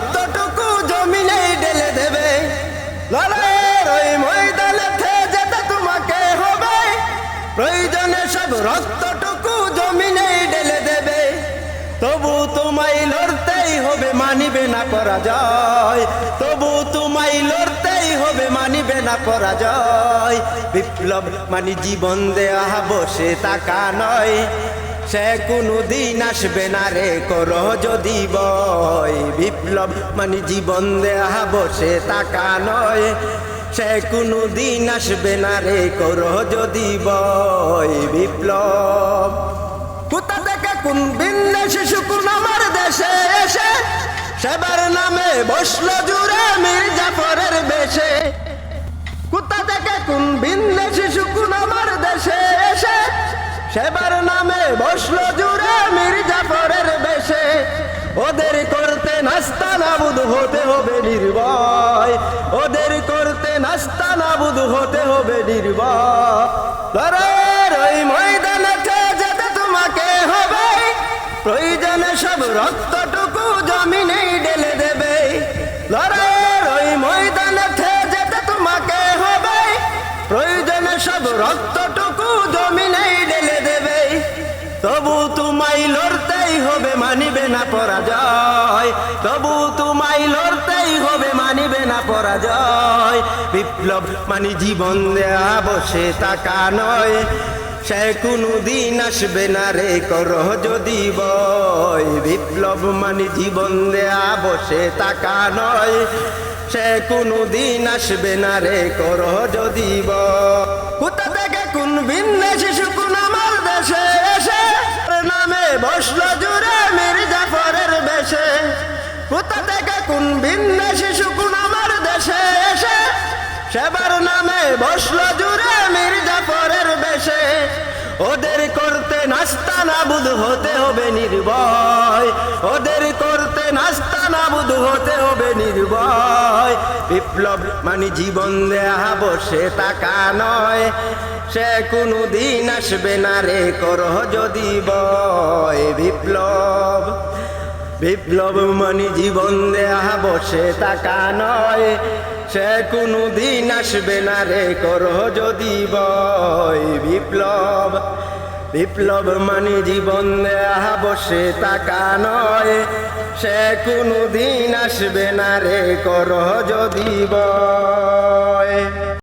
রক্তটুকু জমিনে ঢেলে দেবে, লড়াইয়ের ওই ময়দানেতে যেতে তোমাকে হবে। প্রয়োজনে সব রক্তটুকু জমিনে ঢেলে দেবে, তবু তোমায় লড়তেই হবে, মানিবে না করা যায় তবু তোমায় লড়তেই হবে, মানিবে না করা যায় বিপ্লব মানি জীবন দেয়া, বসে তাকা নয়। সে কোনো দিন আসবে না রে, করো যদি বয়। বিপ্লব মানে জীবন দেয়া বসে তাকা নয়। সে কোনো দিন আসবে না রে, করো যদি বয়। বিপ্লব কোথা থেকে কোন ভিন্ন শিশু কোন আমার দেশে এসে, সেবার নামে বসল জুড়ে মির্জাফরের বেশে। কোথা থেকে কোন ভিন্ন শিশু কোন আমার দেশে সেবার নামে বসল জুড়ে মির্জাফরের বেশে। ওদের করতে নাস্তা নাবুদ হতে হবে নির্ভয়। ওদের করতে নাস্তা নাবুদ হতে হবে নির্ভয়। যেতে তোমাকে হবে। প্রয়োজনে সব রক্তটুকু জমিনেই ঢেলে দেবে। লড়াইয়ের ওই যেতে তোমাকে হবে। প্রয়োজনে সব রক্তটুকু তবু তোমায় লড়তেই হবে, মানিবে না পরাজয়। তবু তোমায় লড়তেই হবে, মানিবে না পরাজয়। বিপ্লব মানি জীবন দেয়া, বসে তাকা নয়। সে কোনো দিন আসবে না রে, কর যদি বয়। বিপ্লব মানি জীবন দেয়া, বসে তাকা নয়। সে কোনো দিন আসবে না রে, কর যদি বয়। কোথা থেকে কোন ভিন্ন শিশু, কোন আমার দেশে এসে বসল জুড়ে মির্জাফরের বেশে। কোথা থেকে কোন ভিন্ন শিশু কোন আমার দেশে এসে? সেবার নামে বসল জুড়ে মির্জাফরের বেশে। ওদের করতে নাস্তা নাবুদ হতে হবে নির্ভয়। ওদের করতে নাস্তা নাবুদ হতে হবে নির্ভয়। বিপ্লব মানে জীবন দেয়া বসে তাকা নয়। সে কোনো দিন আসবে না রে, করহ যদি বয়। বিপ্লব বিপ্লব মানে জীবন দেয়া বসে তাকা নয়। সে কোনো দিন আসবে না রে, করহ যদি বয়। বিপ্লব বিপ্লব মানে জীবন দেয়া বসে তাকা নয়। সে কোনো দিন আসবে না রে কর যদি বয়।